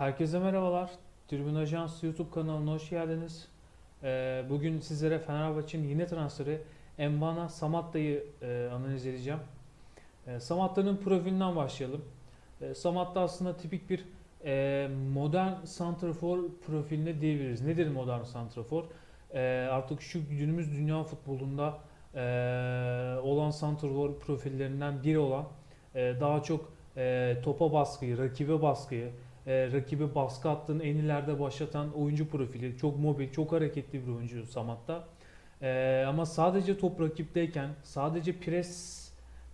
Herkese merhabalar. Tribün Ajans YouTube kanalına hoş geldiniz. Ee, Bugün sizlere Fenerbahçe'nin yeni transferi Embana Samatta'yı e, analiz edeceğim. E, Samatta'nın profilinden başlayalım. E, Samatta aslında tipik bir e, modern santrafor profiline diyebiliriz. Nedir modern santrafor? E, Artık şu günümüz dünya futbolunda e, olan santrafor profillerinden biri olan e, daha çok e, topa baskıyı, rakibe baskıyı, e, rakibi baskı attığın en ileride başlatan oyuncu profili. Çok mobil, çok hareketli bir oyuncu Samat'ta. E, ama sadece top rakipteyken, sadece pres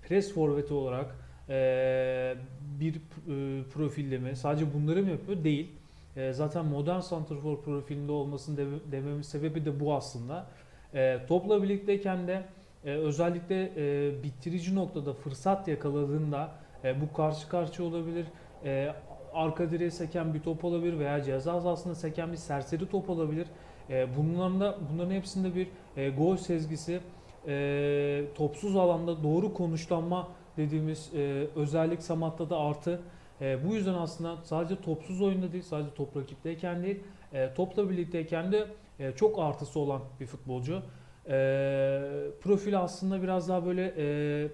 pres forveti olarak e, bir e, profilleme, sadece bunları mı yapıyor? Değil. E, zaten modern santrafor profilinde olmasının deme- dememin sebebi de bu aslında. E, topla birlikteyken de e, özellikle e, bitirici noktada fırsat yakaladığında e, bu karşı karşıya olabilir. E, arka direğe seken bir top olabilir veya ceza sahasında seken bir serseri top olabilir. E, bunların da bunların hepsinde bir e, gol sezgisi, e, topsuz alanda doğru konuşlanma dediğimiz e, özellik Samat'ta da artı. E, bu yüzden aslında sadece topsuz oyunda değil, sadece top rakipteyken değil, e, topla birlikteyken de e, çok artısı olan bir futbolcu. E, profil aslında biraz daha böyle e,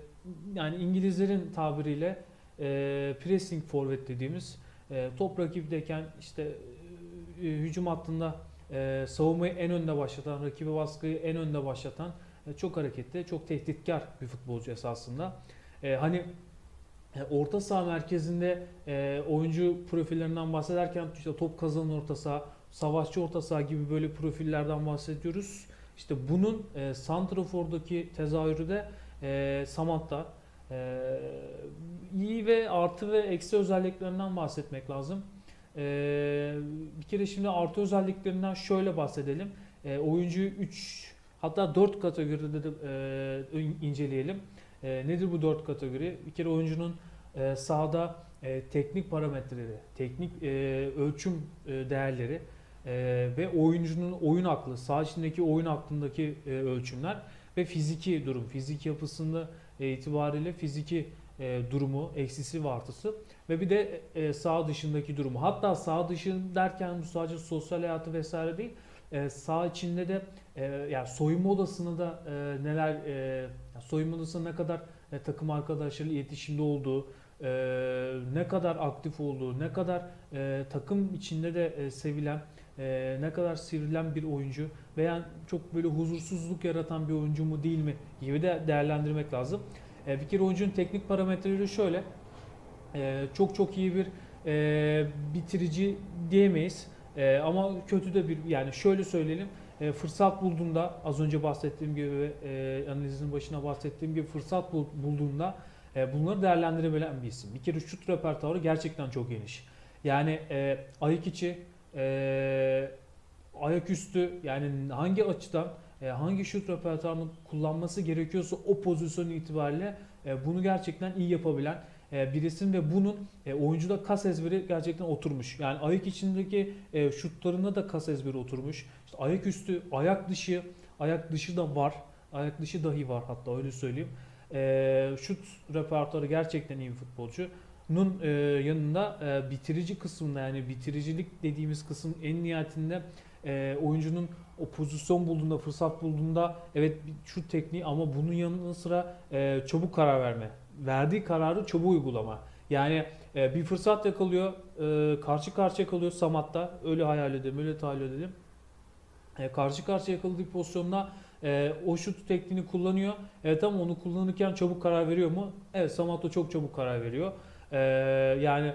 yani İngilizlerin tabiriyle e, pressing forvet dediğimiz e, top rakipteyken işte e, hücum hattında e, savunmayı en önde başlatan, rakibi baskıyı en önde başlatan e, çok hareketli, çok tehditkar bir futbolcu esasında. E, hani e, orta saha merkezinde e, oyuncu profillerinden bahsederken işte top kazanan orta saha, savaşçı orta saha gibi böyle profillerden bahsediyoruz. İşte bunun e, Santrafor'daki tezahürü de e, Samatta. E, iyi ve artı ve eksi özelliklerinden bahsetmek lazım. E, bir kere şimdi artı özelliklerinden şöyle bahsedelim. E, oyuncuyu 3 hatta 4 kategoride de e, inceleyelim. E, nedir bu 4 kategori? Bir kere oyuncunun e, sahada e, teknik parametreleri, teknik e, ölçüm e, değerleri e, ve oyuncunun oyun aklı, saha içindeki oyun aklındaki e, ölçümler ve fiziki durum, fizik yapısında itibariyle fiziki e, durumu, eksisi ve artısı ve bir de e, sağ dışındaki durumu. Hatta sağ dışı derken bu sadece sosyal hayatı vesaire değil, e, sağ içinde de e, yani soyunma odasında da e, neler, e, soyunma odasında ne kadar e, takım arkadaşlarıyla iletişimde olduğu, e, ne kadar aktif olduğu, ne kadar e, takım içinde de e, sevilen, e, ne kadar sivrilen bir oyuncu veya çok böyle huzursuzluk yaratan bir oyuncu mu değil mi gibi de değerlendirmek lazım. E, bir kere oyuncunun teknik parametreleri şöyle. E, çok çok iyi bir e, bitirici diyemeyiz. E, ama kötü de bir yani şöyle söyleyelim. E, fırsat bulduğunda az önce bahsettiğim gibi e, analizin başına bahsettiğim gibi fırsat bul- bulduğunda e, bunları değerlendirebilen bir isim. Bir kere şut repertuarı gerçekten çok geniş. Yani e, ayak içi, e, ayak üstü yani hangi açıdan e, hangi şut repertuarını kullanması gerekiyorsa o pozisyon itibariyle e, bunu gerçekten iyi yapabilen e, bir isim ve bunun e, oyuncuda kas ezberi gerçekten oturmuş. Yani ayak içindeki e, şutlarında da kas ezberi oturmuş. İşte ayak üstü, ayak dışı, ayak dışı da var. Ayak dışı dahi var hatta öyle söyleyeyim. E, şut repertuarı gerçekten iyi bir futbolcu. Nun e, yanında e, bitirici kısmında yani bitiricilik dediğimiz kısım en nihayetinde e, oyuncunun o pozisyon bulduğunda, fırsat bulduğunda evet şut tekniği ama bunun yanı sıra e, çabuk karar verme. Verdiği kararı çabuk uygulama. Yani e, bir fırsat yakalıyor, e, karşı karşıya kalıyor Samat'ta. Öyle hayal edelim, öyle tahayyül edelim. E, karşı karşıya yakaladığı pozisyonda e, o şut tekniğini kullanıyor. Evet ama onu kullanırken çabuk karar veriyor mu? Evet Samat da çok çabuk karar veriyor. E, yani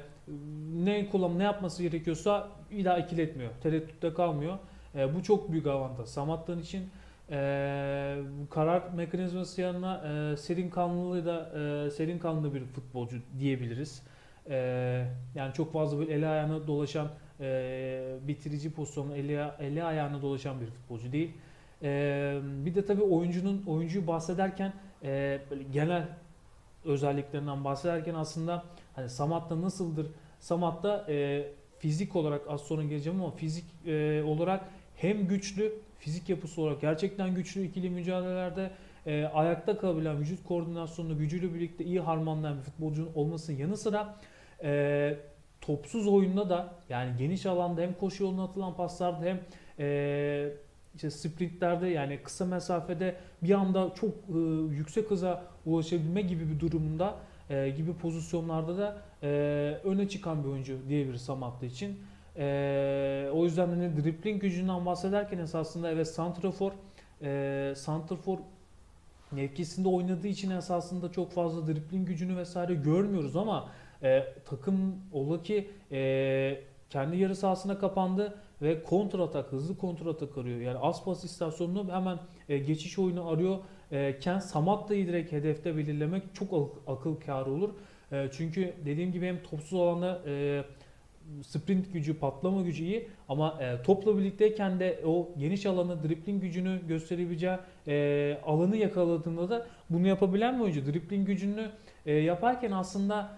ne kullan ne yapması gerekiyorsa bir daha ikiletmiyor. Tereddütte kalmıyor. E, bu çok büyük avantaj. Samatta'nın için e, karar mekanizması yanına e, serin kanlılığı da e, serin kanlı bir futbolcu diyebiliriz. E, yani çok fazla böyle eli ayağına dolaşan e, bitirici pozisyonu eli, eli ayağına dolaşan bir futbolcu değil. E, bir de tabii oyuncunun oyuncuyu bahsederken e, böyle genel özelliklerinden bahsederken aslında hani Samat'ta nasıldır? Samat'ta e, fizik olarak az sonra geleceğim ama fizik e, olarak hem güçlü, fizik yapısı olarak gerçekten güçlü ikili mücadelelerde e, ayakta kalabilen vücut koordinasyonunu gücüyle birlikte iyi harmanlayan bir futbolcunun olmasının yanı sıra e, topsuz oyunda da yani geniş alanda hem koşu yoluna atılan paslarda hem e, işte sprintlerde yani kısa mesafede bir anda çok e, yüksek hıza ulaşabilme gibi bir durumda e, gibi pozisyonlarda da e, öne çıkan bir oyuncu diyebiliriz Samatlı için. E, o yüzden hani dribbling gücünden bahsederken esasında evet santrafor e, santrafor mevkisinde oynadığı için esasında çok fazla dribbling gücünü vesaire görmüyoruz ama e, takım ola ki e, kendi yarı sahasına kapandı ve kontratak, hızlı kontratak arıyor. Yani Aspas istasyonunu hemen e, geçiş oyunu arıyor. E, Ken Samatta'yı direkt hedefte belirlemek çok ak- akıl kârı olur. E, çünkü dediğim gibi hem topsuz alanda e, sprint gücü, patlama gücü iyi ama e, topla birlikteyken de o geniş alanı, dribbling gücünü gösterebileceği e, alanı yakaladığında da bunu yapabilen bir oyuncu. Dribbling gücünü e, yaparken aslında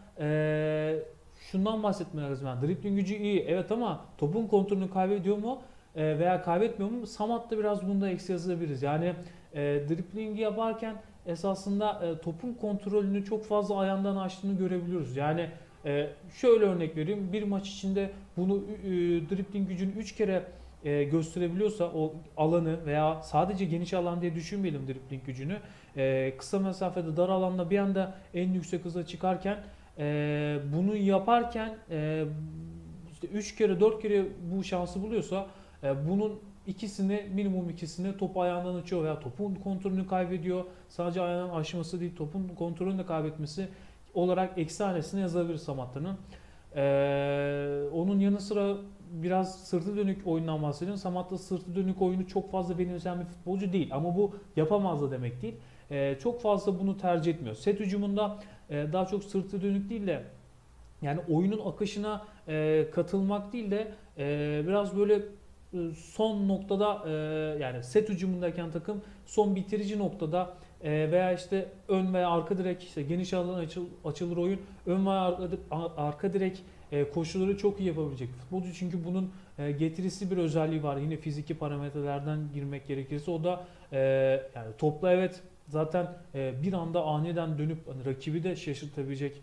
şundan bahsetmek lazım. Yani dribbling gücü iyi evet ama topun kontrolünü kaybediyor mu veya kaybetmiyor mu? Samat'ta biraz bunda eksi yazabiliriz. Yani e, driblingi yaparken esasında e, topun kontrolünü çok fazla ayağından açtığını görebiliyoruz. Yani e, şöyle örnek vereyim. Bir maç içinde bunu e, dribling gücünü 3 kere e, gösterebiliyorsa o alanı veya sadece geniş alan diye düşünmeyelim dribling gücünü. E, kısa mesafede dar alanda bir anda en yüksek hıza çıkarken e, bunu yaparken e, işte 3 kere 4 kere bu şansı buluyorsa bunun ikisini minimum ikisini top ayağından açıyor veya topun kontrolünü kaybediyor. Sadece ayağından aşması değil topun kontrolünü de kaybetmesi olarak eksi hanesine yazabiliriz Samatta'nın. Ee, onun yanı sıra biraz sırtı dönük oyundan bahsediyorum. Samatta sırtı dönük oyunu çok fazla benimseyen bir futbolcu değil. Ama bu yapamaz da demek değil. Ee, çok fazla bunu tercih etmiyor. Set hücumunda e, daha çok sırtı dönük değil de yani oyunun akışına e, katılmak değil de e, biraz böyle e, son noktada e, yani set hücumundayken takım son bitirici noktada e, veya işte ön veya arka direk işte geniş alan açıl, açılır oyun ön veya arka, arka direk e, koşuları çok iyi yapabilecek futbolcu. Çünkü bunun e, getirisi bir özelliği var. Yine fiziki parametrelerden girmek gerekirse o da e, yani topla evet zaten e, bir anda aniden dönüp hani rakibi de şaşırtabilecek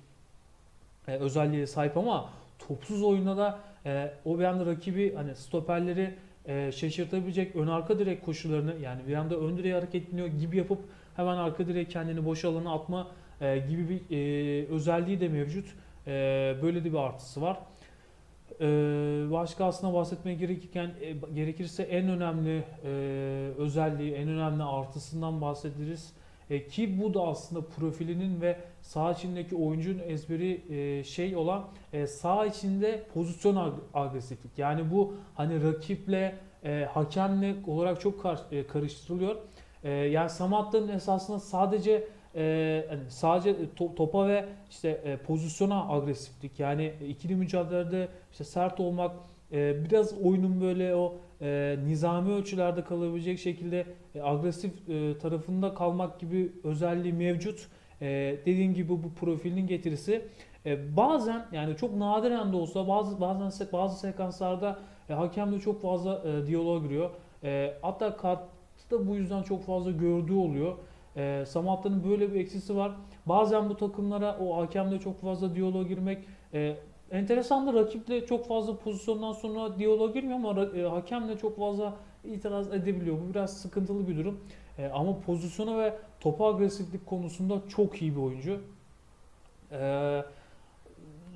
e, özelliğe sahip ama topsuz oyunda da e, o bir anda rakibi hani stoperleri e, şaşırtabilecek ön arka direk koşularını yani bir anda ön direğe hareketleniyor gibi yapıp hemen arka direğe kendini boş alana atma e, gibi bir e, özelliği de mevcut. E, böyle de bir artısı var. E, başka aslında bahsetmeye gerekirken e, gerekirse en önemli e, özelliği, en önemli artısından bahsederiz. E, ki bu da aslında profilinin ve sağ içindeki oyuncunun ezberi e, şey olan e, sağ içinde pozisyon ag- agresiflik. Yani bu hani rakiple, e, hakemle olarak çok kar- e, karıştırılıyor. E, yani Samatta'nın esasında sadece e, hani sadece to- topa ve işte e, pozisyona agresiflik. Yani ikili mücadelede işte sert olmak, e, biraz oyunun böyle o e, nizami ölçülerde kalabilecek şekilde e, agresif e, tarafında kalmak gibi özelliği mevcut. E, dediğim gibi bu profilin getirisi e, bazen yani çok nadiren de olsa bazı bazen bazı sekanslarda e, hakemle çok fazla e, diyaloğa giriyor. E, hatta kartı da bu yüzden çok fazla gördüğü oluyor. E, Samatta'nın böyle bir eksisi var. Bazen bu takımlara o hakemle çok fazla diyaloğa girmek e, enteresan da rakiple çok fazla pozisyondan sonra diyaloğa girmiyor ama e, hakemle çok fazla itiraz edebiliyor. Bu biraz sıkıntılı bir durum. E, ama pozisyona ve topa agresiflik konusunda çok iyi bir oyuncu. E,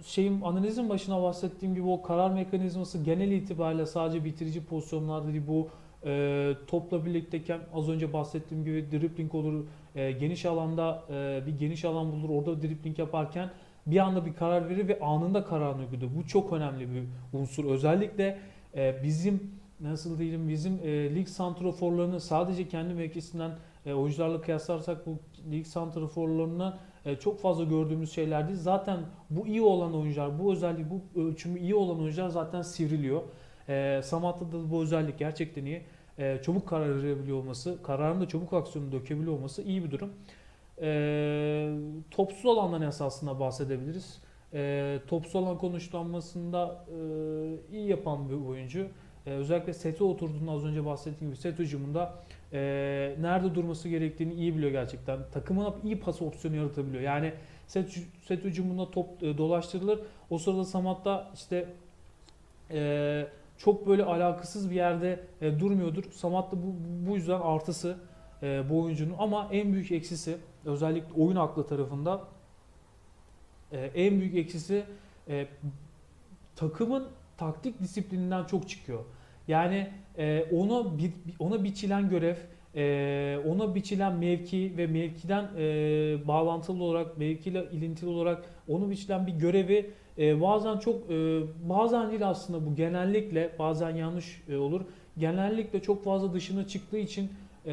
şeyin analizin başına bahsettiğim gibi o karar mekanizması genel itibariyle sadece bitirici pozisyonlarda değil bu e, topla birlikteyken az önce bahsettiğim gibi dribbling olur e, geniş alanda bir geniş alan bulur orada dribbling yaparken bir anda bir karar verir ve anında kararını uygular. Bu çok önemli bir unsur. Özellikle e, bizim nasıl diyelim bizim e, lig santroforlarını sadece kendi mevkisinden e, oyuncularla kıyaslarsak bu lig santroforlarından e, çok fazla gördüğümüz şeyler değil. Zaten bu iyi olan oyuncular, bu özelliği, bu ölçümü iyi olan oyuncular zaten sivriliyor. E, Samatta'da da bu özellik gerçekten iyi. E, çabuk karar verebiliyor olması, kararında çabuk aksiyonu dökebiliyor olması iyi bir durum. E, topsuz alandan esasında bahsedebiliriz. E, topsuz alan konuşlanmasında e, iyi yapan bir oyuncu. E, özellikle sete oturduğunda az önce bahsettiğim gibi set hücumunda e, nerede durması gerektiğini iyi biliyor gerçekten. Takımına iyi pas opsiyonu yaratabiliyor. Yani set, set hücumuna top e, dolaştırılır. O sırada Samat'ta işte e, çok böyle alakasız bir yerde e, durmuyordur. Samat da bu, bu yüzden artısı e, bu oyuncunun ama en büyük eksisi özellikle oyun aklı tarafında e, en büyük eksisi e, takımın taktik disiplininden çok çıkıyor. Yani e, ona bi- ona biçilen görev, e, ona biçilen mevki ve mevkiden e, bağlantılı olarak, mevkiyle ilintili olarak onu biçilen bir görevi e, bazen çok, e, bazen değil aslında bu genellikle, bazen yanlış e, olur. Genellikle çok fazla dışına çıktığı için e,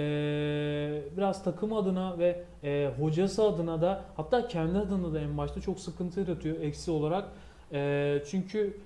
biraz takım adına ve e, hocası adına da hatta kendi adına da en başta çok sıkıntı yaratıyor eksi olarak. E, çünkü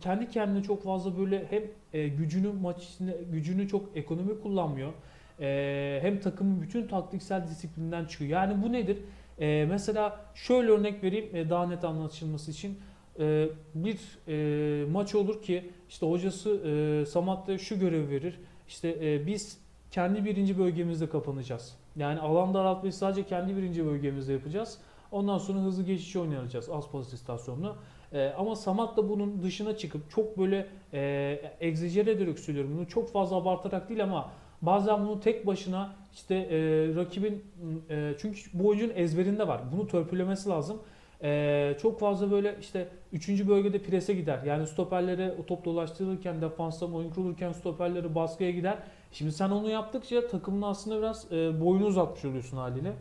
kendi kendine çok fazla böyle hem e, gücünü maç içinde gücünü çok ekonomik kullanmıyor. E, hem takımın bütün taktiksel disiplinden çıkıyor. Yani bu nedir? E, mesela şöyle örnek vereyim e, daha net anlaşılması için. E, bir e, maç olur ki işte hocası e, Samat'ta şu görev verir. İşte e, biz kendi birinci bölgemizde kapanacağız. Yani alan daraltmayı sadece kendi birinci bölgemizde yapacağız. Ondan sonra hızlı geçiş oynayacağız Aspas istasyonuna. Ee, ama Samat da bunun dışına çıkıp çok böyle e, egzajere ederek söylüyorum bunu çok fazla abartarak değil ama bazen bunu tek başına işte e, rakibin e, çünkü bu oyuncunun ezberinde var. Bunu törpülemesi lazım. E, çok fazla böyle işte 3. bölgede prese gider. Yani stoperlere o top dolaştırılırken defansta oyun kurulurken stoperleri baskıya gider. Şimdi sen onu yaptıkça takımın aslında biraz e, boyunu uzatmış oluyorsun haliyle.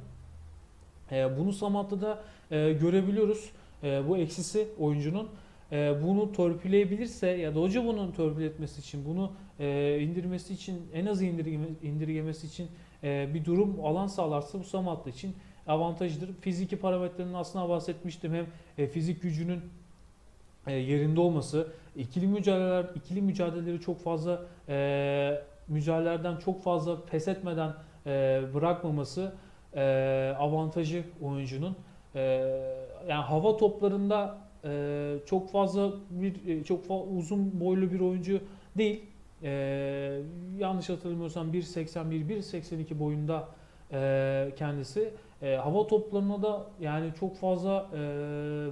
E, bunu Samat'ta da e, görebiliyoruz. E, bu eksisi oyuncunun. E, bunu torpileyebilirse ya da hoca bunu torpil etmesi için, bunu e, indirmesi için, en az indirgeme, indirgemesi için e, bir durum alan sağlarsa bu Samat'ta için avantajıdır. Fiziki parametrenin aslında bahsetmiştim. Hem e, fizik gücünün e, yerinde olması, ikili mücadeleler, ikili mücadeleleri çok fazla e, mücadelelerden çok fazla pes etmeden e, bırakmaması e, avantajı oyuncunun. E, yani hava toplarında e, çok fazla bir e, çok fa- uzun boylu bir oyuncu değil. E, yanlış hatırlamıyorsam 1.81 1.82 boyunda e, kendisi. E, hava toplarına da yani çok fazla e,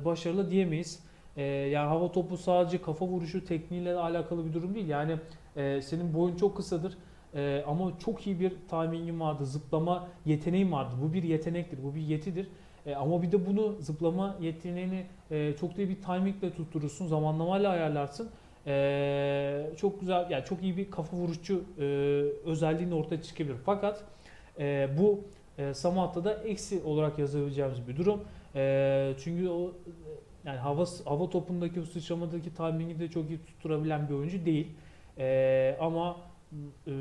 başarılı diyemeyiz. E, yani hava topu sadece kafa vuruşu tekniğiyle alakalı bir durum değil. Yani e, senin boyun çok kısadır. E, ama çok iyi bir timingin vardı. Zıplama yeteneğin vardı. Bu bir yetenektir. Bu bir yetidir. E, ama bir de bunu zıplama yeteneğini e, çok iyi bir timingle tutturursun. Zamanlamayla ayarlarsın. E, çok güzel yani çok iyi bir kafa vuruşçu e, özelliğin ortaya çıkabilir. Fakat e, bu e, Samat'ta da eksi olarak yazabileceğimiz bir durum. E, çünkü o yani hava hava topundaki o sıçramadaki timingi de çok iyi tutturabilen bir oyuncu değil. E, ama e,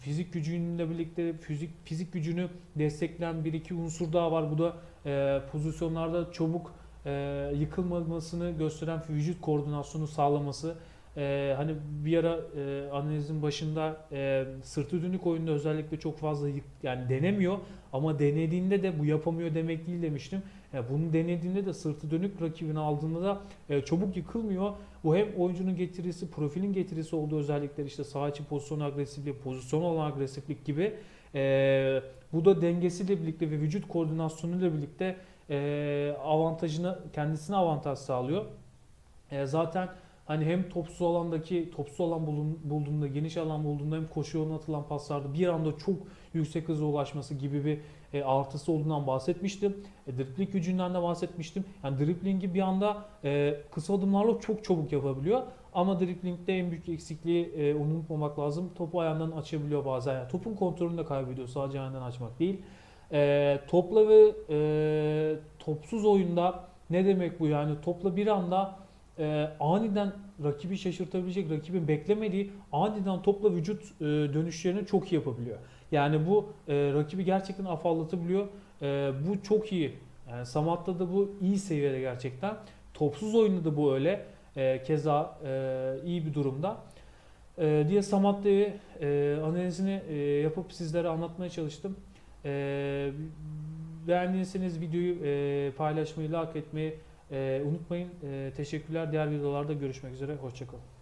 fizik gücünle birlikte fizik fizik gücünü destekleyen bir iki unsur daha var. Bu da e, pozisyonlarda çabuk e, yıkılmamasını gösteren vücut koordinasyonu sağlaması. E, hani bir ara e, analizin başında e, sırtı dönük oyunda özellikle çok fazla yık, yani denemiyor ama denediğinde de bu yapamıyor demek değil demiştim. E, bunu denediğinde de sırtı dönük rakibini aldığında da e, çabuk yıkılmıyor. Bu hem oyuncunun getirisi, profilin getirisi olduğu özellikler işte sağ içi pozisyon agresifliği, pozisyon olan agresiflik gibi. E, bu da dengesiyle birlikte ve vücut koordinasyonuyla birlikte e, avantajını kendisine avantaj sağlıyor. E, zaten hani hem topsuz alandaki topsuz alan bulun- bulduğunda, geniş alan bulduğunda hem koşu atılan paslarda bir anda çok yüksek hıza ulaşması gibi bir e, artısı olduğundan bahsetmiştim. E, dribling gücünden de bahsetmiştim. Yani driblingi bir anda e, kısa adımlarla çok çabuk yapabiliyor. Ama driblingde en büyük eksikliği e, unutmamak lazım. Topu ayağından açabiliyor bazen. Yani topun kontrolünü de kaybediyor. Sadece ayağından açmak değil. E, topla ve e, topsuz oyunda ne demek bu yani? Topla bir anda e, aniden rakibi şaşırtabilecek, rakibin beklemediği aniden topla vücut e, dönüşlerini çok iyi yapabiliyor. Yani bu e, rakibi gerçekten afallatabiliyor. E, bu çok iyi. Yani Samat'ta da bu iyi seviyede gerçekten. Topsuz oyunda da bu öyle. E, keza e, iyi bir durumda. E, diye Samatta'yı e, analizini e, yapıp sizlere anlatmaya çalıştım. E, beğendiyseniz videoyu e, paylaşmayı, like etmeyi e, unutmayın. E, teşekkürler. Diğer videolarda görüşmek üzere. Hoşçakalın.